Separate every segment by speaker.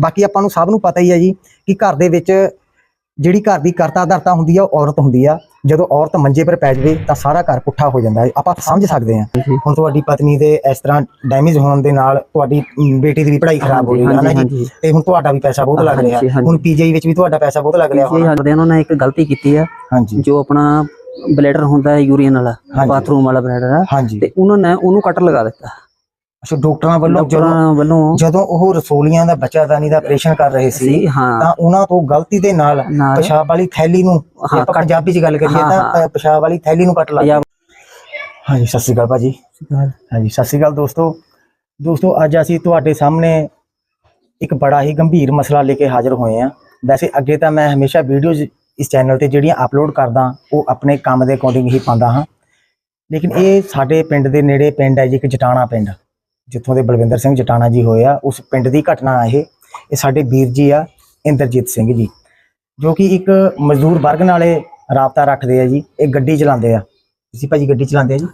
Speaker 1: ਬਾਕੀ ਆਪਾਂ ਨੂੰ ਸਭ ਨੂੰ ਪਤਾ ਹੀ ਹੈ ਜੀ ਕਿ ਘਰ ਦੇ ਵਿੱਚ ਜਿਹੜੀ ਘਰ ਦੀ ਕਰਤਾ ਧਰਤਾ ਹੁੰਦੀ ਆ ਉਹ ਔਰਤ ਹੁੰਦੀ ਆ। ਜਦੋਂ ਔਰਤ ਮੰਜੇ ਪਰ ਪੈ ਜਾਵੇ ਤਾਂ ਸਾਰਾ ਘਰ ਪੁੱਠਾ ਹੋ ਜਾਂਦਾ ਹੈ। ਆਪਾਂ ਸਮਝ ਸਕਦੇ ਹਾਂ। ਹੁਣ ਤੁਹਾਡੀ ਪਤਨੀ ਦੇ ਇਸ ਤਰ੍ਹਾਂ ਡੈਮੇਜ ਹੋਣ ਦੇ ਨਾਲ ਤੁਹਾਡੀ ਬੇਟੀ ਦੀ ਵੀ ਪੜ੍ਹਾਈ ਖਰਾਬ ਹੋ ਰਹੀ ਹੈ ਨਾ ਜੀ। ਤੇ ਹੁਣ ਤੁਹਾਡਾ ਵੀ ਪੈਸਾ ਬਹੁਤ ਲੱਗ ਰਿਹਾ। ਹੁਣ ਪੀਜੀਆਈ ਵਿੱਚ ਵੀ ਤੁਹਾਡਾ ਪੈਸਾ ਬਹੁਤ ਲੱਗ ਰਿਹਾ ਹੋਣਾ।
Speaker 2: ਉਹਨਾਂ ਨੇ ਇੱਕ ਗਲਤੀ ਕੀਤੀ ਆ। ਜੋ ਆਪਣਾ ਬਲੈਡਰ ਹੁੰਦਾ ਹੈ ਯੂਰੀਨ ਵਾਲਾ। ਬਾਥਰੂਮ ਵਾਲਾ ਬਲੈਡਰ ਆ। ਤੇ ਉਹਨਾਂ ਨੇ ਉਹਨੂੰ ਕਟਰ ਲਗਾ ਦਿੱਤਾ।
Speaker 1: ਅੱਛਾ ਡਾਕਟਰਾਂ ਵੱਲੋਂ ਜਦੋਂ
Speaker 2: ਡਾਕਟਰਾਂ ਵੱਲੋਂ
Speaker 1: ਜਦੋਂ ਉਹ ਰਸੋਲੀਆਂ ਦਾ ਬੱਚਾਦਾਨੀ ਦਾ ਆਪਰੇਸ਼ਨ ਕਰ ਰਹੇ ਸੀ ਤਾਂ ਉਹਨਾਂ ਤੋਂ ਗਲਤੀ ਦੇ ਨਾਲ ਪਿਸ਼ਾਬ ਵਾਲੀ ਥੈਲੀ ਨੂੰ ਆਪਾਂ ਪੰਜਾਬੀ ਚ ਗੱਲ ਕਰੀਏ ਤਾਂ ਪਿਸ਼ਾਬ ਵਾਲੀ ਥੈਲੀ ਨੂੰ ਕੱਟ ਲਾ
Speaker 2: ਪੰਜਾਬ
Speaker 1: ਹਾਂਜੀ ਸਤਿ ਸ਼੍ਰੀ ਅਕਾਲ ਭਾਜੀ। ਹਾਂਜੀ ਸਤਿ ਸ਼੍ਰੀ ਅਕਾਲ ਦੋਸਤੋ। ਦੋਸਤੋ ਅੱਜ ਅਸੀਂ ਤੁਹਾਡੇ ਸਾਹਮਣੇ ਇੱਕ ਬੜਾ ਹੀ ਗੰਭੀਰ ਮਸਲਾ ਲੈ ਕੇ ਹਾਜ਼ਰ ਹੋਏ ਹਾਂ। ਵੈਸੇ ਅੱਗੇ ਤਾਂ ਮੈਂ ਹਮੇਸ਼ਾ ਵੀਡੀਓਜ਼ ਇਸ ਚੈਨਲ ਤੇ ਜਿਹੜੀਆਂ ਅਪਲੋਡ ਕਰਦਾ ਉਹ ਆਪਣੇ ਕੰਮ ਦੇ ਅਕੋਰਡਿੰਗ ਹੀ ਪਾਉਂਦਾ ਹਾਂ। ਲੇਕਿਨ ਇਹ ਸਾਡੇ ਪਿੰਡ ਦੇ ਨੇੜੇ ਪਿੰਡ ਹੈ ਜੀ ਇੱਕ ਜਟਾਣਾ ਪਿੰਡ। ਜਿੱਥੋਂ ਦੇ ਬਲਵਿੰਦਰ ਸਿੰਘ ਜਟਾਣਾ ਜੀ ਹੋਏ ਆ, ਉਸ ਪਿੰਡ ਦੀ ਘਟਨਾ ਇਹ। ਇਹ ਸਾਡੇ ਵੀਰ ਜੀ ਆ, ਇੰਦਰਜੀਤ ਸਿੰਘ ਜੀ, ਜੋ ਕਿ ਇੱਕ ਮਜ਼ਦੂਰ ਵਰਗ ਨਾਲੇ ਰਾਬਤਾ ਰੱਖਦੇ ਆ ਜੀ, ਇਹ ਗੱਡੀ ਚਲਾਉਂਦੇ ਆ। ਤੁਸੀਂ ਭਾਜੀ ਗੱਡੀ ਚਲਾਉਂਦੇ ਆ ਜੀ?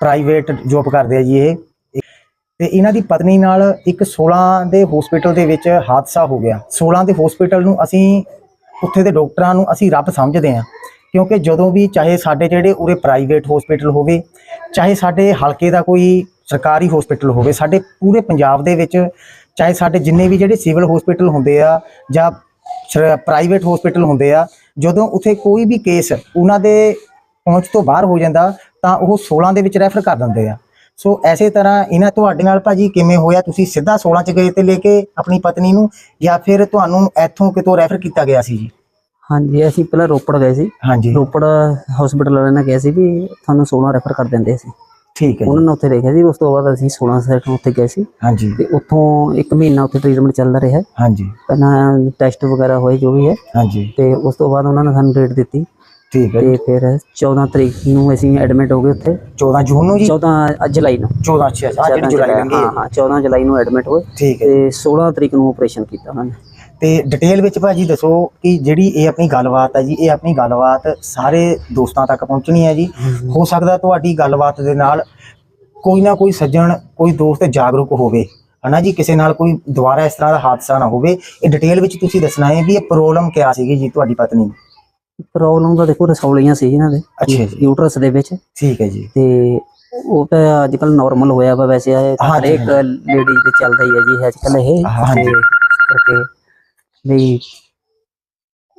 Speaker 1: ਪ੍ਰਾਈਵੇਟ ਜੋਬ ਕਰਦੇ ਆ ਜੀ ਇਹ। ਤੇ ਇਹਨਾਂ ਦੀ ਪਤਨੀ ਨਾਲ ਇੱਕ 16 ਦੇ ਹਸਪੀਟਲ ਦੇ ਵਿੱਚ ਹਾਦਸਾ ਹੋ ਗਿਆ। 16 ਦੇ ਹਸਪੀਟਲ ਨੂੰ ਅਸੀਂ, ਉੱਥੇ ਦੇ ਡਾਕਟਰਾਂ ਨੂੰ ਅਸੀਂ ਰੱਬ ਸਮਝਦੇ ਹਾਂ ਕਿਉਂਕਿ ਜਦੋਂ ਵੀ ਚਾਹੇ ਸਾਡੇ ਜਿਹੜੇ ਉਰੇ ਪ੍ਰਾਈਵੇਟ ਹਸਪੀਟਲ ਹੋਵੇ, ਚਾਹੇ ਸਾਡੇ ਹਲਕੇ ਦਾ ਕੋਈ ਸਰਕਾਰੀ ਹਸਪੀਟਲ ਹੋਵੇ ਸਾਡੇ ਪੂਰੇ ਪੰਜਾਬ ਦੇ ਵਿੱਚ ਚਾਹੇ ਸਾਡੇ ਜਿੰਨੇ ਵੀ ਜਿਹੜੇ ਸਿਵਲ ਹਸਪੀਟਲ ਹੁੰਦੇ ਆ ਜਾਂ ਪ੍ਰਾਈਵੇਟ ਹਸਪੀਟਲ ਹੁੰਦੇ ਆ ਜਦੋਂ ਉੱਥੇ ਕੋਈ ਵੀ ਕੇਸ ਉਹਨਾਂ ਦੇ ਪਹੁੰਚ ਤੋਂ ਬਾਹਰ ਹੋ ਜਾਂਦਾ ਤਾਂ ਉਹ 16 ਦੇ ਵਿੱਚ ਰੈਫਰ ਕਰ ਦਿੰਦੇ ਆ। ਸੋ ਐਸੇ ਤਰ੍ਹਾਂ ਇਹਨਾਂ ਤੁਹਾਡੇ ਨਾਲ ਭਾਜੀ ਕਿਵੇਂ ਹੋਇਆ? ਤੁਸੀਂ ਸਿੱਧਾ 16 ਚ ਗਏ ਤੇ ਲੈ ਕੇ ਆਪਣੀ ਪਤਨੀ ਨੂੰ ਜਾਂ ਫਿਰ ਤੁਹਾਨੂੰ ਇੱਥੋਂ ਕਿਤੋਂ ਰੈਫਰ ਕੀਤਾ ਗਿਆ ਸੀ ਜੀ?
Speaker 2: ਹਾਂਜੀ ਅਸੀਂ ਪਹਿਲਾਂ ਰੋਪੜ ਗਏ ਸੀ।
Speaker 1: ਹਾਂਜੀ।
Speaker 2: ਰੋਪੜ ਹਸਪੀਟਲ ਵਾਲਿਆਂ ਨੇ ਕਿਹਾ ਸੀ ਵੀ ਤੁਹਾਨੂੰ 16 ਰੈਫਰ ਕਰ ਦਿੰਦੇ ਸੀ
Speaker 1: ਠੀਕ ਹੈ
Speaker 2: ਉਹਨਾਂ ਨੇ ਉੱਥੇ ਦੇਖਿਆ ਸੀ ਉਸ ਤੋਂ ਬਾਅਦ ਅਸੀਂ 16 ਸੈਕਟਰ ਉੱਥੇ ਗਏ ਸੀ।
Speaker 1: ਹਾਂਜੀ।
Speaker 2: ਤੇ ਉੱਥੋਂ ਇੱਕ ਮਹੀਨਾ ਉੱਥੇ ਟ੍ਰੀਟਮੈਂਟ ਚੱਲਦਾ ਰਿਹਾ।
Speaker 1: ਹਾਂਜੀ।
Speaker 2: ਪਹਿਲਾਂ ਟੈਸਟ ਵਗੈਰਾ ਹੋਏ ਜੋ ਵੀ ਹੈ।
Speaker 1: ਹਾਂਜੀ।
Speaker 2: ਤੇ ਉਸ ਤੋਂ ਬਾਅਦ ਉਹਨਾਂ ਨੇ ਸਾਨੂੰ ਡੇਟ ਦਿੱਤੀ।
Speaker 1: ਠੀਕ ਹੈ
Speaker 2: ਤੇ ਫਿਰ 14 ਤਰੀਕ ਨੂੰ ਅਸੀਂ ਐਡਮਿਟ ਹੋ ਗਏ ਉੱਥੇ।
Speaker 1: 14 ਜੂਨ ਨੂੰ ਜੀ?
Speaker 2: 14 ਜੁਲਾਈ ਨੂੰ।
Speaker 1: 14 ਅੱਛਾ ਜਿਹੜੀ
Speaker 2: 14
Speaker 1: ਜੁਲਾਈ ਲੰਘੀ।
Speaker 2: ਹਾਂ
Speaker 1: ਹੈ
Speaker 2: ਹਾਂ 14 ਜੁਲਾਈ ਨੂੰ ਐਡਮਿਟ ਹੋਏ। ਤੇ 16 ਤਰੀਕ ਨੂੰ ਆਪਰੇਸ਼ਨ ਕੀਤਾ ਉਹਨਾਂ ਨੇ।
Speaker 1: ਤੇ ਡਿਟੇਲ ਵਿੱਚ ਭਾਜੀ ਦੱਸੋ ਕਿ ਜਿਹੜੀ ਇਹ ਆਪਣੀ ਗੱਲਬਾਤ ਹੈ ਜੀ ਇਹ ਆਪਣੀ ਗੱਲਬਾਤ ਸਾਰੇ ਦੋਸਤਾਂ ਤੱਕ ਪਹੁੰਚਣੀ ਹੈ ਜੀ। ਹੋ। ਸਕਦਾ ਤੁਹਾਡੀ ਗੱਲਬਾਤ ਦੇ ਨਾਲ ਕੋਈ ਨਾ ਕੋਈ ਸੱਜਣ ਕੋਈ ਦੋਸਤ ਜਾਗਰੂਕ ਹੋਵੇ। ਹਨਾ ਜੀ ਕਿਸੇ ਨਾਲ ਕੋਈ ਦੁਬਾਰਾ ਇਸ ਤਰ੍ਹਾਂ ਦਾ ਹਾਦਸਾ ਨਾ ਹੋਵੇ। ਇਹ ਡਿਟੇਲ ਵਿੱਚ ਤੁਸੀਂ ਦੱਸਣਾ ਹੈ ਵੀ ਇਹ ਪ੍ਰੋਬਲਮ ਕਿਆ ਸੀਗੀ ਜੀ ਤੁਹਾਡੀ ਪਤਨੀ ਨੂੰ
Speaker 2: ਪ੍ਰੋਬਲਮ ਤਾਂ ਦੇਖੋ ਰਸੌਲੀਆਂ ਸੀ ਇਹਨਾਂ ਦੇ।
Speaker 1: ਅੱਛਾ ਜੀ।
Speaker 2: ਯੂਟਰਸ ਦੇ ਵਿੱਚ।
Speaker 1: ਠੀਕ ਹੈ ਜੀ।
Speaker 2: ਤੇ ਉਹ ਤਾਂ ਅੱਜ ਕੱਲ ਨਾਰਮਲ ਹੋਇਆ ਵਾ ਵੈਸੇ। ਹਰੇਕ ਲੇਡੀ ਤੇ ਚੱਲਦਾ ਹੀ ਹੈ ਜੀ ਅੱਜ ਕੱਲ ਇਹ।
Speaker 1: ਹਾਂਜੀ।
Speaker 2: ਕਰਕੇ ਵੀ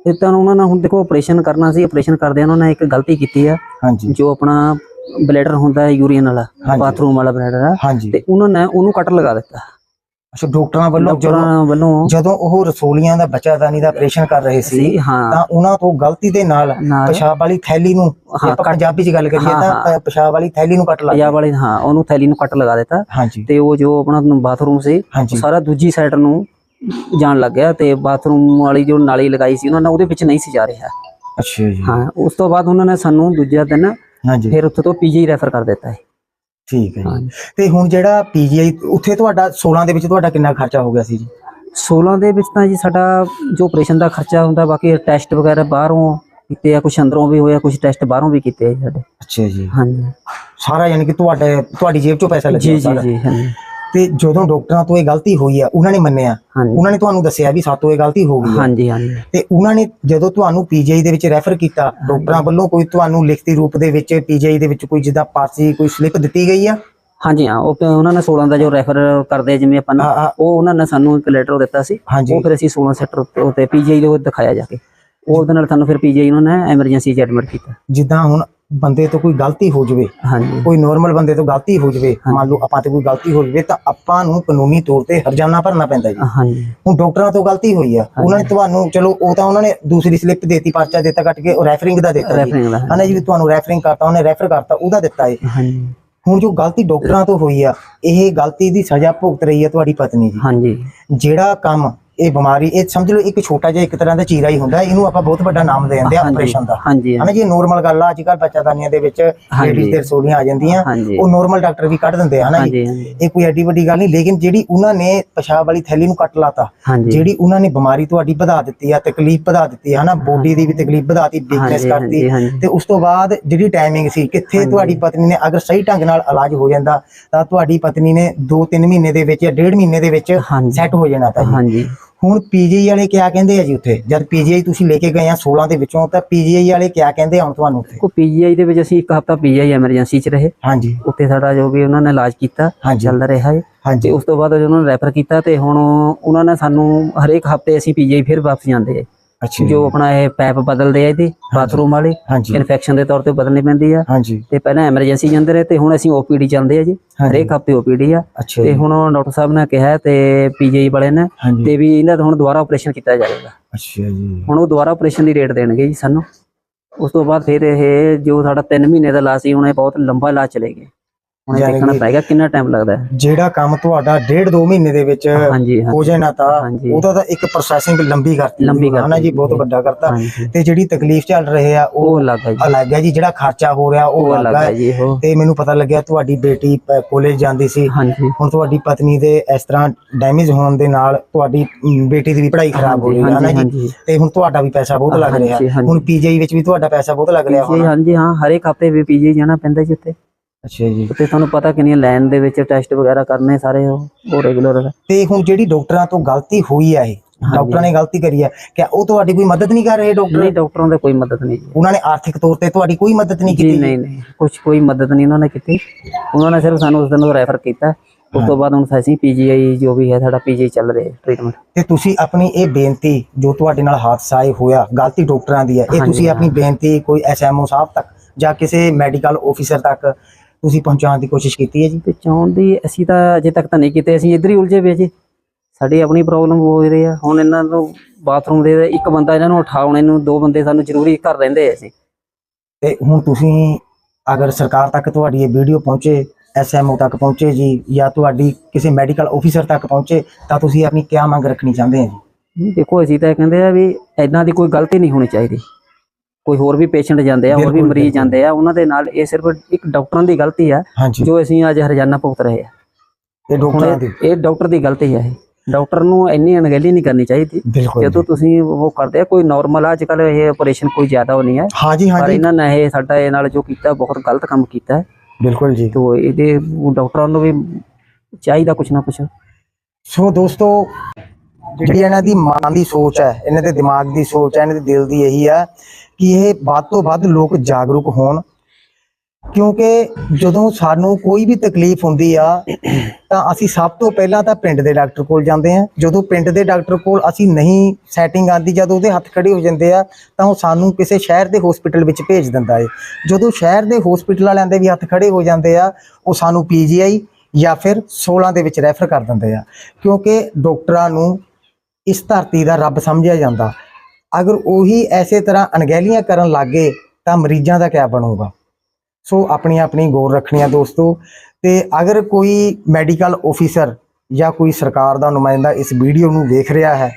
Speaker 2: ਇਹ ਤਾਂ ਉਹਨਾਂ ਨੇ ਹੁਣ ਦੇਖੋ ਆਪਰੇਸ਼ਨ ਕਰਨਾ ਸੀ ਆਪਰੇਸ਼ਨ ਕਰਦੇ ਉਹਨਾਂ ਨੇ ਇੱਕ ਗਲਤੀ ਕੀਤੀ ਆ
Speaker 1: ਹਾਂਜੀ।
Speaker 2: ਜੋ ਆਪਣਾ ਬਲੈਡਰ ਹੁੰਦਾ ਹੈ ਯੂਰੀਨ ਵਾਲਾ। ਬਾਥਰੂਮ ਵਾਲਾ ਬਲੈਡਰ ਆ।
Speaker 1: ਹਾਂਜੀ।
Speaker 2: ਤੇ ਉਹਨਾਂ ਨੇ ਉਹਨੂੰ ਕੱਟ ਲਗਾ ਦਿੱਤਾ।
Speaker 1: ਅੱਛਾ ਡਾਕਟਰਾਂ ਵੱਲੋਂ ਜਦੋਂ
Speaker 2: ਡਾਕਟਰਾਂ ਵੱਲੋਂ
Speaker 1: ਜਦੋਂ ਉਹ ਰਸੋਲੀਆਂ ਦਾ ਬੱਚਾਦਾਨੀ ਦਾ ਆਪਰੇਸ਼ਨ ਕਰ ਰਹੇ ਸੀ ਤਾਂ ਉਹਨਾਂ ਤੋਂ ਗਲਤੀ ਦੇ ਨਾਲ ਪਿਸ਼ਾਬ ਵਾਲੀ ਥੈਲੀ ਨੂੰ ਪੰਜਾਬੀ ਚ ਗੱਲ ਕਰੀਏ ਤਾਂ ਪਿਸ਼ਾਬ ਵਾਲੀ ਥੈਲੀ ਨੂੰ ਕੱਟ ਲਾ
Speaker 2: ਪੰਜਾਬ ਵਾਲੇ ਹਾਂ ਉਹਨੂੰ ਥੈਲੀ ਨੂੰ ਕੱਟ ਲਗਾ ਦਿੱਤਾ। ਤੇ ਉਹ ਜੋ ਆਪਣਾ ਬਾਥਰੂਮ ਸੀ ਸਾਰਾ ਦੂਜੀ ਸਾਈਡ ਨੂੰ ਜਾਣ ਲੱਗ ਗਿਆ ਤੇ ਬਾਥਰੂਮ ਵਾਲੀ ਜੋ ਨਾਲੀ ਲਗਾਈ ਸੀ ਉਹਨਾਂ ਨੇ ਉਹਦੇ ਵਿੱਚ ਨਹੀਂ ਸੀ ਜਾ ਰਿਹਾ।
Speaker 1: ਅੱਛਾ ਜੀ।
Speaker 2: ਹਾਂ ਉਸ ਤੋਂ ਬਾਅਦ ਉਹਨਾਂ ਨੇ ਸਾਨੂੰ ਦੂਜਾ ਦਿਨ
Speaker 1: ਹਾਂਜੀ।
Speaker 2: ਫਿਰ ਉੱਥੇ ਤੋਂ ਪੀਜੀ ਰੈਫਰ ਕਰ ਦਿੱਤਾ ਹੈ
Speaker 1: ਠੀਕ ਹੈ ਜੀ। ਤੇ ਹੁਣ ਜਿਹੜਾ ਪੀਜੀਆਈ ਉੱਥੇ ਤੁਹਾਡਾ 16 ਦੇ ਵਿੱਚ ਤੁਹਾਡਾ ਕਿੰਨਾ ਖਰਚਾ ਹੋ ਗਿਆ ਸੀ ਜੀ?
Speaker 2: 16 ਦੇ ਵਿੱਚ ਤਾਂ ਜੀ ਸਾਡਾ ਜੋ ਆਪਰੇਸ਼ਨ ਦਾ ਖਰਚਾ ਹੁੰਦਾ ਬਾਕੀ ਟੈਸਟ ਵਗੈਰਾ ਬਾਹਰੋਂ ਕੀਤੇ ਆ ਕੁਝ ਅੰਦਰੋਂ ਵੀ ਹੋਇਆ ਕੁਝ ਟੈਸਟ ਬਾਹਰੋਂ ਵੀ ਕੀਤੇ ਆ ਜੀ ਸਾਡੇ।
Speaker 1: ਅੱਛਾ ਜੀ।
Speaker 2: ਹਾਂਜੀ।
Speaker 1: ਸਾਰਾ ਯਾਨੀ ਕਿ ਤੁਹਾਡੇ ਤੁਹਾਡੀ ਜੇਬ ਚੋਂ ਪੈਸਾ
Speaker 2: ਜੀ
Speaker 1: ਲੱਗਿਆ
Speaker 2: ਜੀ
Speaker 1: ਸਾਰਾ।
Speaker 2: ਜੀ ਹਾਂਜੀ।
Speaker 1: ਤੇ ਜਦੋਂ ਡਾਕਟਰਾਂ ਤੋਂ ਇਹ ਗਲਤੀ ਹੋਈ ਆ ਉਹਨਾਂ ਨੇ ਮੰਨਿਆ। ਉਹਨਾਂ ਨੇ ਤੁਹਾਨੂੰ ਦੱਸਿਆ ਵੀ ਸਾਤੋਂ ਇਹ ਗਲਤੀ ਹੋ ਗਈ ਆ।
Speaker 2: ਹਾਂਜੀ ਹਾਂਜੀ।
Speaker 1: ਤੇ ਉਹਨਾਂ ਨੇ ਜਦੋਂ ਤੁਹਾਨੂੰ ਪੀਜੀਆਈ ਦੇ ਵਿੱਚ ਰੈਫਰ ਕੀਤਾ ਡਾਕਟਰਾਂ ਵੱਲੋਂ ਕੋਈ ਤੁਹਾਨੂੰ ਲਿਖਤੀ ਰੂਪ ਦੇ ਵਿੱਚ ਪੀਜੀਆਈ ਦੇ ਵਿੱਚ ਕੋਈ ਜਿੱਦਾਂ ਪਾਸੀ ਕੋਈ ਸਲਿੱਪ ਦਿੱਤੀ ਗਈ ਆ?
Speaker 2: ਹਾਂਜੀ ਹਾਂ ਉਹ ਉਹਨਾਂ ਨੇ 16 ਦਾ ਜੋ ਰੈਫਰ ਕਰਦੇ ਜਿਵੇਂ ਆਪਾਂ ਉਹ ਉਹਨਾਂ ਨੇ ਸਾਨੂੰ ਇੱਕ ਲੈਟਰ ਦਿੱਤਾ ਸੀ। ਉਹ ਫਿਰ ਅਸੀਂ 16 ਸੈਕਟਰ ਉੱਤੇ ਪੀਜੀਆਈ ਦੇ ਦਿਖਾਇਆ ਜਾ ਕੇ। ਉਹਦੇ ਨਾਲ ਸਾਨੂੰ ਫਿਰ ਪੀਜੀਆਈ ਉਹਨਾਂ ਨੇ ਐਮਰਜੈਂਸੀ 'ਚ ਐਡਮਿਟ ਕੀਤਾ।
Speaker 1: ਜਿੱਦਾਂ ਹੁਣ ਬੰਦੇ ਤੋਂ ਕੋਈ ਗਲਤੀ ਹੋ ਜਾਵੇ
Speaker 2: ਹਾਂਜੀ।
Speaker 1: ਕੋਈ ਨਾਰਮਲ ਬੰਦੇ ਤੋਂ ਗਲਤੀ ਹੋ ਜਾਵੇ ਮੰਨ ਲਓ ਆਪਾਂ ਤੇ ਕੋਈ ਗਲਤੀ ਹੋ ਜਾਵੇ ਤਾਂ ਆਪਾਂ ਨੂੰ ਕਾਨੂੰਨੀ ਤੌਰ ਤੇ ਹਰਜਾਨਾ ਭਰਨਾ ਪੈਂਦਾ ਜੀ।
Speaker 2: ਹਾਂਜੀ।
Speaker 1: ਹੁਣ ਡਾਕਟਰਾਂ ਤੋਂ ਗਲਤੀ ਹੋਈ ਆ ਉਹਨਾਂ ਨੇ ਤੁਹਾਨੂੰ ਚਲੋ ਉਹ ਤਾਂ ਉਹਨਾਂ ਨੇ ਦੂਸਰੀ ਸਲਿੱਪ ਦੇਤੀ ਪਰਚਾ ਦਿੱਤਾ ਕੱਟ ਕੇ ਉਹ ਰੈਫਰਿੰਗ ਦਾ ਦਿੱਤਾ ਜੀ। ਹਨਾ ਜੀ ਵੀ ਤੁਹਾਨੂੰ ਰੈਫਰਿੰਗ ਕਰਤਾ ਉਹਨੇ ਰੈਫਰ ਕਰਤਾ ਉਹਦਾ ਦਿੱਤਾ ਏ।
Speaker 2: ਹਾਂਜੀ।
Speaker 1: ਹੁਣ ਜੋ ਗਲਤੀ ਡਾਕਟਰਾਂ ਤੋਂ ਹੋਈ ਆ ਇਹ ਗਲਤੀ ਦੀ ਸਜ਼ਾ ਭੁਗਤ ਰਹੀ ਆ ਤੁਹਾਡੀ ਪਤਨੀ ਜੀ।
Speaker 2: ਹਾਂਜੀ।
Speaker 1: ਜਿਹੜਾ ਕੰਮ ਇਹ ਬਿਮਾਰੀ ਇਹ ਸਮਝ ਲਓ ਇੱਕ ਛੋਟਾ ਜਿਹਾ ਇੱਕ ਤਰ੍ਹਾਂ ਦਾ ਚੀਰਾ ਹੀ ਹੁੰਦਾ ਇਹਨੂੰ ਆਪਾਂ ਬਹੁਤ ਵੱਡਾ ਨਾਮ ਦੇ ਦਿੰਦੇ ਆ ਆਪਰੇਸ਼ਨ ਦਾ। ਹਨਾ ਜੀ ਨੋਰਮਲ ਗੱਲ ਆ ਅੱਜ ਕੱਲ ਬੱਚਾਦਾਨੀਆਂ ਦੇ ਵਿੱਚ ਲੇਡੀਜ਼ ਦੇ ਰਸੋਲੀਆਂ ਆ ਜਾਂਦੀਆਂ ਉਹ ਨੋਰਮਲ ਡਾਕਟਰ ਵੀ ਕੱਢ ਦਿੰਦੇ ਆ ਹਨਾ ਜੀ। ਇਹ ਕੋਈ ਐਡੀ ਵੱਡੀ ਗੱਲ ਨਹੀਂ ਲੇਕਿਨ ਜਿਹੜੀ ਉਹਨਾਂ ਨੇ ਪਿਸ਼ਾਬ ਵਾਲੀ ਥੈਲੀ ਨੂੰ ਕੱਟ ਲਾਤਾ ਜਿਹੜੀ ਉਹਨਾਂ ਨੇ ਬਿਮਾਰੀ ਤੁਹਾਡੀ ਵਧਾ ਦਿੱਤੀ ਆ ਤਕਲੀਫ ਵਧਾ ਦਿੱਤੀ ਹਨਾ ਬੋਡੀ ਦੀ ਵੀ ਤਕਲੀਫ ਵਧਾਤੀ ਵੀਕਨੈਸ ਕਰਤੀ ਤੇ ਉਸ ਤੋਂ ਬਾਅਦ ਜਿਹੜੀ ਟਾਈਮਿੰਗ ਸੀ ਕਿੱਥੇ ਤੁਹਾਡੀ ਪਤਨੀ ਨੇ ਅਗਰ ਸਹੀ ਢੰਗ ਨਾਲ ਇਲਾਜ ਹੋ ਜਾਂਦਾ ਤਾਂ ਤੁਹਾਡੀ ਪਤਨੀ ਨੇ 2-3 ਮਹੀਨੇ ਦੇ ਵਿੱਚ ਜਾਂ 1.5 ਮਹੀਨੇ ਦੇ ਵਿੱਚ ਸੈੱਟ ਹੋ ਜਾਣਾ ਤਾਂ ਜੀ
Speaker 2: ਹਾਂਜੀ।
Speaker 1: ਹੁਣ ਪੀਜੀਆਈ ਵਾਲੇ ਕਿਆ ਕਹਿੰਦੇ ਆ ਜੀ ਉੱਥੇ? ਜਦ ਪੀਜੀਆਈ ਤੁਸੀਂ ਲੈ ਕੇ ਗਏ ਆ 16 ਦੇ ਵਿੱਚੋਂ ਤਾਂ ਪੀਜੀਆਈ ਵਾਲੇ ਕਿਆ ਕਹਿੰਦੇ ਆ ਹੁਣ ਤੁਹਾਨੂੰ ਉੱਥੇ?
Speaker 2: ਕੋ ਪੀਜੀਆਈ ਦੇ ਵਿੱਚ ਅਸੀਂ ਇੱਕ ਹਫਤਾ ਪੀਜੀਆਈ ਐਮਰਜੈਂਸੀ 'ਚ ਰਹੇ।
Speaker 1: ਹਾਂਜੀ।
Speaker 2: ਉੱਥੇ ਸਾਡਾ ਜੋ ਵੀ ਉਹਨਾਂ ਨੇ ਇਲਾਜ ਕੀਤਾ ਚੱਲਦਾ ਰਿਹਾ ਹੈ
Speaker 1: ਹਾਂਜੀ।
Speaker 2: ਉਸ ਤੋਂ ਬਾਅਦ ਉਹਨਾਂ ਨੇ ਰੈਫਰ ਕੀਤਾ ਤੇ ਹੁਣ ਉਹਨਾਂ ਨੇ ਸਾਨੂੰ ਹਰੇਕ ਹਫ਼ਤੇ ਅਸੀਂ ਪੀਜੀਆਈ ਫਿਰ ਵਾਪਸ ਜਾਂਦੇ ਆ।
Speaker 1: ਅੱਛਾ ਜੀ।
Speaker 2: ਆਪਣਾ ਇਹ ਪੈਪ ਬਦਲਦੇ ਆ ਇਹਦੇ ਬਾਥਰੂਮ ਵਾਲੇ ਇਨਫੈਕਸ਼ਨ ਦੇ ਤੌਰ ਤੇ ਬਦਲਣੀ ਪੈਂਦੀ ਆ। ਤੇ ਪਹਿਲਾਂ ਐਮਰਜੈਂਸੀ ਜਾਂਦੇ ਰਹੇ ਤੇ ਹੁਣ ਅਸੀਂ ਓਪੀਡੀ ਚੱਲਦੇ ਆ ਜੀ। ਹਰੇਕ ਹਫ਼ਤੇ ਓਪੀਡੀ ਆ। ਤੇ ਹੁਣ ਡਾਕਟਰ ਸਾਹਿਬ ਨੇ ਕਿਹਾ ਤੇ ਪੀਜੀਆਈ ਵਾਲੇ ਨੇ ਤੇ ਵੀ ਇਹਨਾਂ ਦਾ ਹੁਣ ਦੁਬਾਰਾ ਆਪਰੇਸ਼ਨ ਕੀਤਾ ਜਾਏਗਾ
Speaker 1: ਅੱਛਾ ਜੀ।
Speaker 2: ਹੁਣ ਉਹ ਦੁਬਾਰਾ ਆਪਰੇਸ਼ਨ ਦੀ ਰੇਟ ਦੇਣਗੇ ਜੀ ਸਾਨੂੰ। ਉਸ ਤੋਂ ਬਾਅਦ ਫਿਰ ਇਹ ਜੋ ਸਾਡਾ 3 ਮਹੀਨੇ ਦਾ ਇਲਾਜ ਸੀ ਹੁਣ ਇਹ ਬਹੁਤ ਲੰਬਾ ਇਲਾਜ ਚਲੇਗੇ ਹੁਣ
Speaker 1: ਯਾਨੀ
Speaker 2: ਦੇਖਣਾ
Speaker 1: ਕਿ-
Speaker 2: ਪਏਗਾ ਕਿੰਨਾ ਟਾਈਮ ਲੱਗਦਾ ਹੈ।
Speaker 1: ਜਿਹੜਾ ਕੰਮ ਤੁਹਾਡਾ ਡੇਢ ਦੋ ਮਹੀਨੇ ਦੇ ਵਿੱਚ
Speaker 2: ਹਾਂਜੀ
Speaker 1: ਹੋ ਜਾਣਾ ਤਾਂ
Speaker 2: ਹਾਂਜੀ।
Speaker 1: ਉਹਦਾ ਤਾਂ ਇੱਕ ਪ੍ਰੋਸੈਸਿੰਗ ਲੰਬੀ ਕਰਤੀ
Speaker 2: ਲੰਬੀ
Speaker 1: ਹੈ ਨਾ
Speaker 2: ਕਰਤੀ
Speaker 1: ਜੀ ਬਹੁਤ ਵੱਡਾ ਕਰਤਾ।
Speaker 2: ਹਾਂਜੀ।
Speaker 1: ਤੇ ਜਿਹੜੀ ਤਕਲੀਫ ਚੱਲ ਰਹੇ ਆ
Speaker 2: ਉਹ
Speaker 1: ਉਹ
Speaker 2: ਅਲੱਗ ਹੈ ਜੀ।
Speaker 1: ਅਲੱਗ ਹੈ ਜੀ ਜਿਹੜਾ ਖਰਚਾ ਹੋ ਰਿਹਾ
Speaker 2: ਉਹ
Speaker 1: ਉਹ
Speaker 2: ਅਲੱਗ ਹੈ।
Speaker 1: ਹੈ
Speaker 2: ਜੀ ਉਹ।
Speaker 1: ਤੇ ਮੈਨੂੰ ਪਤਾ ਲੱਗਿਆ ਤੁਹਾਡੀ ਬੇਟੀ ਕਾਲਜ ਜਾਂਦੀ ਸੀ।
Speaker 2: ਹਾਂਜੀ।
Speaker 1: ਹੁਣ ਤੁਹਾਡੀ ਪਤਨੀ ਦੇ ਇਸ ਤਰ੍ਹਾਂ ਡੈਮੇਜ ਹੋਣ ਦੇ ਨਾਲ ਤੁਹਾਡੀ ਅਮ, ਬੇਟੀ ਦੀ ਵੀ ਪੜ੍ਹਾਈ ਖਰਾਬ ਹੋ ਰਹੀ ਹੈ ਨਾ ਜੀ।
Speaker 2: ਹਾਂਜੀ।
Speaker 1: ਤੇ ਹੁਣ ਤੁਹਾਡਾ ਵੀ ਪੈਸਾ ਬਹੁਤ ਲੱਗ ਰਿਹਾ।
Speaker 2: ਹਾਂਜੀ, ਹਾਂਜੀ।
Speaker 1: ਹੁਣ ਪੀਜੀਆਈ ਵਿੱਚ ਵੀ ਤੁਹਾਡਾ ਪੈਸਾ ਬਹੁਤ ਲੱਗ ਰਿਹਾ
Speaker 2: ਜੀ
Speaker 1: ਹੋਣਾ।
Speaker 2: ਹਾਂਜੀ ਹਾਂ ਹਰੇਕ ਹਫ਼ਤੇ ਵੀ ਪੀਜੀ ਜਾਣਾ ਪੈਂਦਾ ਜੀ ਉੱਥੇ।
Speaker 1: ਅੱਛਾ ਜੀ।
Speaker 2: ਉੱਥੇ ਤੁਹਾਨੂੰ ਪਤਾ ਕਿੰਨੀਆਂ ਲਾਈਨ ਦੇ ਵਿੱਚ ਟੈਸਟ ਵਗੈਰਾ ਕਰਨੇ ਸਾਰੇ ਉਹ ਉਹ ਰੈਗੂਲਰ
Speaker 1: ਤੇ ਹੁਣ ਜਿਹੜੀ ਡਾਕਟਰਾਂ ਤੋਂ ਗਲਤੀ ਹੋਈ ਹੈ ਇਹ ਡਾਕਟਰਾਂ ਨੇ ਗਲਤੀ ਕਰੀ ਹੈ ਕਿ ਉਹ ਤੁਹਾਡੀ ਕੋਈ ਮਦਦ ਨਹੀਂ ਕਰ ਰਹੇ ਡਾਕਟਰ?
Speaker 2: ਨਹੀਂ ਡਾਕਟਰਾਂ ਦਾ ਕੋਈ ਮਦਦ ਨਹੀਂ
Speaker 1: ਉਹਨਾਂ ਨੇ ਆਰਥਿਕ ਤੌਰ ਤੇ ਤੁਹਾਡੀ ਕੋਈ ਮਦਦ ਨਹੀਂ ਕੀਤੀ?
Speaker 2: ਨਹੀਂ ਨਹੀਂ। ਕੁਝ ਕੋਈ ਮਦਦ ਨਹੀਂ ਉਹਨਾਂ ਨੇ ਕੀਤੀ। ਉਹਨਾਂ ਨੇ ਸਿਰਫ ਸਾਨੂੰ ਉਸ ਦਿਨ ਰੈਫਰ ਕੀਤਾ। ਉਸ ਤੋਂ ਬਾਅਦ ਹੁਣ ਅਸੀਂ ਪੀਜੀਆਈ ਜੋ ਵੀ ਹੈ ਸਾਡਾ ਪੀਜੀਆਈ ਚੱਲ ਰਿਹਾ ਟ੍ਰੀਟਮੈਂਟ।
Speaker 1: ਤੇ ਤੁਸੀਂ ਆਪਣੀ ਇਹ ਬੇਨਤੀ ਜੋ ਤੁਹਾਡੇ ਨਾਲ ਹਾਦਸਾ ਇਹ ਹੋਇਆ ਗਲਤੀ ਡਾਕਟਰਾਂ ਦੀ ਹੈ ਇਹ ਤੁਸੀਂ ਆਪਣੀ ਬੇਨਤੀ ਕੋਈ ਐਸਐਮਓ ਸਾਹਿਬ ਤੱਕ ਜਾਂ ਕਿਸੇ ਮੈਡੀਕਲ ਆਫੀਸਰ ਤੱਕ ਤੁਸੀਂ ਪਹੁੰਚਾਉਣ ਦੀ ਕੋਸ਼ਿਸ਼ ਕੀਤੀ ਹੈ ਜੀ?
Speaker 2: ਤੇ ਚਾਹੁਣ ਦੀ ਅਸੀਂ ਤਾਂ ਅਜੇ ਤੱਕ ਤਾਂ ਨਹੀਂ ਕੀਤੇ ਅਸੀਂ ਇੱਧਰ ਹੀ ਉਲਝੇ ਪਏ ਜੀ। ਸਾਡੀ ਆਪਣੀ ਪ੍ਰੋਬਲਮ ਹੋ ਰਹੀ ਆ। ਹੁਣ ਇਹਨਾਂ ਨੂੰ ਬਾਥਰੂਮ ਦੇ ਇੱਕ ਬੰਦਾ ਇਹਨਾਂ ਨੂੰ ਉਠਾਉਣੇ ਨੂੰ ਦੋ ਬੰਦੇ ਸਾਨੂੰ ਜ਼ਰੂਰੀ ਘਰ ਰਹਿੰਦੇ ਆ ਅਸੀਂ।
Speaker 1: ਤੇ ਹੁਣ ਤੁਸੀਂ ਅਗਰ ਸਰਕਾਰ ਤੱਕ ਤੁਹਾਡੀ ਇਹ ਵੀਡੀਓ ਪਹੁੰਚੇ ਐਸਐਮਓ ਤੱਕ ਪਹੁੰਚੇ ਜੀ ਜਾਂ ਤੁਹਾਡੀ ਕਿਸੇ ਮੈਡੀਕਲ ਆਫੀਸਰ ਤੱਕ ਪਹੁੰਚੇ ਤਾਂ ਤੁਸੀਂ ਆਪਣੀ ਕੀ ਮੰਗ ਰੱਖਣੀ ਚਾਹੁੰਦੇ ਹੋ ਜੀ?
Speaker 2: ਦੇਖੋ ਅਸੀਂ ਤਾਂ ਇਹ ਕਹਿੰਦੇ ਆ ਵੀ ਐਦਾਂ ਦੀ ਕੋਈ ਗਲਤੀ ਨਹੀਂ ਹੋਣੀ ਚਾਹੀਦੀ। ਕੋਈ ਹੋਰ ਵੀ ਪੇਸ਼ੈਂਟ ਜਾਂਦੇ ਆ ਹੋਰ ਵੀ ਮਰੀਜ਼। ਜਾਂਦੇ ਆ ਉਹਨਾਂ ਦੇ ਨਾਲ ਇਹ ਸਿਰਫ ਇੱਕ ਡਾਕਟਰਾਂ ਦੀ ਗਲਤੀ ਆ ਜੋ ਅਸੀਂ ਅੱਜ ਹਰਜਾਨਾ ਭੁਗਤ ਰਹੇ ਆ।
Speaker 1: ਇਹ ਡਾਕਟਰਾਂ ਦੀ?
Speaker 2: ਇਹ ਡਾਕਟਰ ਦੀ ਗਲਤੀ ਹੈ ਇਹ। ਡਾਕਟਰ ਨੂੰ ਇੰਨੀ ਅਣਗਹਿਲੀ ਨਹੀਂ ਕਰਨੀ ਚਾਹੀਦੀ। ਜਦੋਂ ਤੁਸੀਂ ਉਹ ਕਰਦੇ ਆ ਕੋਈ ਨਾਰਮਲ ਅੱਜ ਕੱਲ ਇਹ ਆਪਰੇਸ਼ਨ ਕੋਈ ਜ਼ਿਆਦਾ ਉਹ ਨਹੀਂ ਹੈ
Speaker 1: ਹਾਂਜੀ
Speaker 2: ਪਰ
Speaker 1: ਹਾਂਜੀ
Speaker 2: ਇਹਨਾਂ ਨੇ ਇਹ ਸਾਡਾ ਇਹ ਨਾਲ ਜੋ ਕੀਤਾ ਬਹੁਤ ਗਲਤ ਕੰਮ ਕੀਤਾ। ਹੈ
Speaker 1: ਬਿਲਕੁਲ ਜੀ।
Speaker 2: ਤੋ ਇਹਦੇ ਡਾਕਟਰਾਂ ਨੂੰ ਵੀ ਚਾਹੀਦਾ ਕੁਛ ਨਾ ਕੁਛ।
Speaker 1: ਸੋ ਦੋਸਤੋ ਜਿਹੜੀ ਇਹਨਾਂ ਦੀ ਮਨ ਦੀ ਸੋਚ ਹੈ ਇਹਨਾਂ ਦੇ ਦਿਮਾਗ ਦੀ ਸੋਚ ਹੈ ਇਹਨਾਂ ਦੇ ਦਿਲ ਦੀ ਇਹੀ ਹੈ ਕਿ ਇਹ ਵੱਧ ਤੋਂ ਵੱਧ ਲੋਕ ਜਾਗਰੂਕ ਹੋਣ। ਕਿਉਂਕਿ ਜਦੋਂ ਸਾਨੂੰ ਕੋਈ ਵੀ ਤਕਲੀਫ ਹੁੰਦੀ ਆ, ਤਾਂ ਅਸੀਂ ਸਭ ਤੋਂ ਪਹਿਲਾਂ ਤਾਂ ਪਿੰਡ ਦੇ ਡਾਕਟਰ ਕੋਲ ਜਾਂਦੇ ਆ ਜਦੋਂ ਪਿੰਡ ਦੇ ਡਾਕਟਰ ਕੋਲ ਅਸੀਂ ਨਹੀਂ ਸੈਟਿੰਗ ਆਂਦੀ ਜਦੋਂ ਉਹਦੇ ਹੱਥ ਖੜੇ ਹੋ ਜਾਂਦੇ ਆ, ਤਾਂ ਉਹ ਸਾਨੂੰ ਕਿਸੇ ਸ਼ਹਿਰ ਦੇ ਹਸਪੀਟਲ ਵਿੱਚ ਭੇਜ ਦਿੰਦਾ ਏ। ਜਦੋਂ ਸ਼ਹਿਰ ਦੇ ਹਸਪੀਟਲ ਵਾਲਿਆਂ ਦੇ ਵੀ ਹੱਥ ਖੜੇ ਹੋ ਜਾਂਦੇ ਆ, ਉਹ ਸਾਨੂੰ ਪੀਜੀਆਈ ਜਾਂ ਫਿਰ 16 ਦੇ ਵਿੱਚ ਰੈਫਰ ਕਰ ਦਿੰਦੇ ਆ। ਕਿਉਂਕਿ ਡਾਕਟਰਾਂ ਨੂੰ ਇਸ ਧਰਤੀ ਦਾ ਰੱਬ ਸਮਝਿਆ ਜਾਂਦਾ। ਅਗਰ ਉਹੀ ਐਸੇ ਤਰ੍ਹਾਂ ਅਣਗਹਿਲੀਆਂ ਕਰਨ ਲੱਗੇ ਤਾਂ ਮਰੀਜ਼ਾਂ ਦਾ ਕਿਆ ਬਣੂਗਾ? ਸੋ ਆਪਣੀ ਆਪਣੀ ਗੌਰ ਰੱਖਣੀ ਆ ਦੋਸਤੋ, ਤੇ ਅਗਰ ਕੋਈ ਮੈਡੀਕਲ ਆਫੀਸਰ ਜਾਂ ਕੋਈ ਸਰਕਾਰ ਦਾ ਨੁਮਾਇੰਦਾ ਇਸ ਵੀਡੀਓ ਨੂੰ ਵੇਖ ਰਿਹਾ ਹੈ,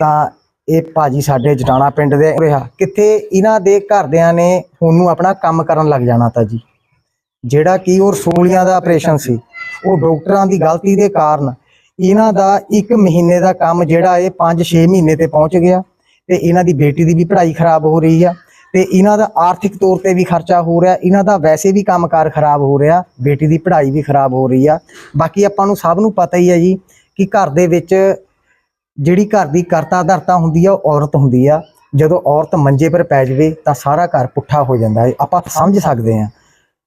Speaker 1: ਤਾਂ ਇਹ ਭਾਜੀ ਸਾਡੇ ਜਟਾਣਾ ਪਿੰਡ ਦੇ ਰਿਹਾ ਕਿੱਥੇ ਇਹਨਾਂ ਦੇ ਘਰਦਿਆਂ ਨੇ ਉਹਨੂੰ ਆਪਣਾ ਕੰਮ ਕਰਨ ਲੱਗ ਜਾਣਾ ਤਾਂ ਜੀ। ਜਿਹੜਾ ਕਿ ਉਹ ਰਸੋਲੀਆਂ ਦਾ ਆਪਰੇਸ਼ਨ ਸੀ, ਉਹ ਡਾਕਟਰਾਂ ਦੀ ਗਲਤੀ ਦੇ ਕਾਰਨ ਇਹਨਾਂ ਦਾ 1 ਮਹੀਨੇ ਦਾ ਕੰਮ ਜਿਹੜਾ ਇਹ 5-6 ਮਹੀਨੇ ਤੇ ਪਹੁੰਚ ਗਿਆ। ਤੇ ਇਹਨਾਂ ਦੀ ਬੇਟੀ ਦੀ ਵੀ ਪੜ੍ਹਾਈ ਖਰਾਬ ਹੋ ਰਹੀ ਆ ਤੇ ਇਹਨਾਂ ਦਾ ਆਰਥਿਕ ਤੌਰ ਤੇ ਵੀ ਖਰਚਾ ਹੋ ਰਿਹਾ, ਇਹਨਾਂ ਦਾ ਵੈਸੇ ਵੀ ਕੰਮਕਾਰ ਖਰਾਬ ਹੋ ਰਿਹਾ, ਬੇਟੀ ਦੀ ਪੜ੍ਹਾਈ ਵੀ ਖਰਾਬ ਹੋ ਰਹੀ ਆ। ਬਾਕੀ ਆਪਾਂ ਨੂੰ ਸਭ ਨੂੰ ਪਤਾ ਹੀ ਹੈ ਜੀ ਕਿ ਘਰ ਦੇ ਵਿੱਚ ਜਿਹੜੀ ਘਰ ਦੀ ਕਰਤਾ ਧਰਤਾ ਹੁੰਦੀ ਆ, ਉਹ ਔਰਤ ਹੁੰਦੀ ਆ। ਜਦੋਂ ਔਰਤ ਮੰਜੇ ਪਰ ਪੈ ਜਾਵੇ ਤਾਂ ਸਾਰਾ ਘਰ ਪੁੱਠਾ ਹੋ ਜਾਂਦਾ ਹੈ। ਆਪਾਂ ਸਮਝ ਸਕਦੇ ਹਾਂ।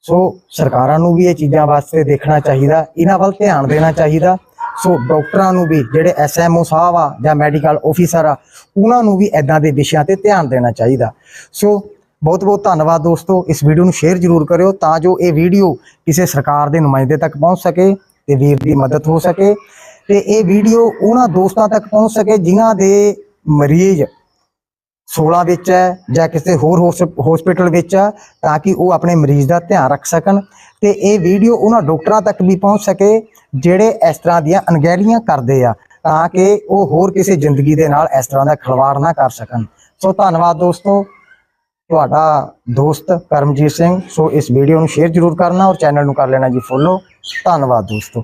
Speaker 1: ਸੋ ਸਰਕਾਰਾਂ ਨੂੰ ਵੀ ਇਹ ਚੀਜ਼ਾਂ ਵਾਸਤੇ ਦੇਖਣਾ ਚਾਹੀਦਾ, ਇਹਨਾਂ ਵੱਲ ਧਿਆਨ ਦੇਣਾ ਚਾਹੀਦਾ। ਸੋ ਡਾਕਟਰਾਂ ਨੂੰ ਵੀ, ਜਿਹੜੇ ਐਸਐਮਓ ਸਾਹਿਬ ਆ ਜਾਂ ਮੈਡੀਕਲ ਆਫੀਸਰ ਆ, ਉਹਨਾਂ ਨੂੰ ਵੀ ਐਦਾਂ ਦੇ ਵਿਸ਼ਿਆਂ ਤੇ ਧਿਆਨ ਦੇਣਾ ਚਾਹੀਦਾ। ਸੋ ਬਹੁਤ ਬਹੁਤ ਧੰਨਵਾਦ ਦੋਸਤੋ, ਇਸ ਵੀਡੀਓ ਨੂੰ ਸ਼ੇਅਰ ਜ਼ਰੂਰ ਕਰਿਓ ਤਾਂ ਜੋ ਇਹ ਵੀਡੀਓ ਕਿਸੇ ਸਰਕਾਰ ਦੇ ਨੁਮਾਇੰਦੇ ਤੱਕ ਪਹੁੰਚ ਸਕੇ ਤੇ ਵੀਰ ਦੀ ਮਦਦ ਹੋ ਸਕੇ ਤੇ ਇਹ ਵੀਡੀਓ ਉਹਨਾਂ ਦੋਸਤਾਂ ਤੱਕ ਪਹੁੰਚ ਸਕੇ ਜਿਨ੍ਹਾਂ ਦੇ ਮਰੀਜ਼ 16 ਵਿੱਚ ਹੈ ਜਾਂ ਕਿਸੇ ਹੋਰ ਹਸਪੀਟਲ ਵਿੱਚ ਆ ਤਾਂ ਕਿ ਉਹ ਆਪਣੇ ਮਰੀਜ਼ ਦਾ ਧਿਆਨ ਰੱਖ ਸਕਣ ਤੇ ਇਹ ਵੀਡੀਓ ਉਹਨਾਂ ਡਾਕਟਰਾਂ ਤੱਕ ਵੀ ਪਹੁੰਚ ਸਕੇ ਜਿਹੜੇ ਇਸ ਤਰ੍ਹਾਂ ਦੀਆਂ ਅਣਗਹਿਲੀਆਂ ਕਰਦੇ ਆ ਤਾਂ ਕਿ ਉਹ ਹੋਰ ਕਿਸੇ ਜ਼ਿੰਦਗੀ ਦੇ ਨਾਲ ਇਸ ਤਰ੍ਹਾਂ ਦਾ ਖਿਲਵਾੜ ਨਾ ਕਰ ਸਕਣ। ਸੋ ਧੰਨਵਾਦ ਦੋਸਤੋ। ਤੁਹਾਡਾ ਦੋਸਤ ਕਰਮਜੀਤ ਸਿੰਘ, ਸੋ ਇਸ ਵੀਡੀਓ ਨੂੰ ਸ਼ੇਅਰ ਜ਼ਰੂਰ ਕਰਨਾ ਔਰ ਚੈਨਲ ਨੂੰ ਕਰ ਲੈਣਾ ਜੀ ਫੋਲੋ ਧੰਨਵਾਦ ਦੋਸਤੋ।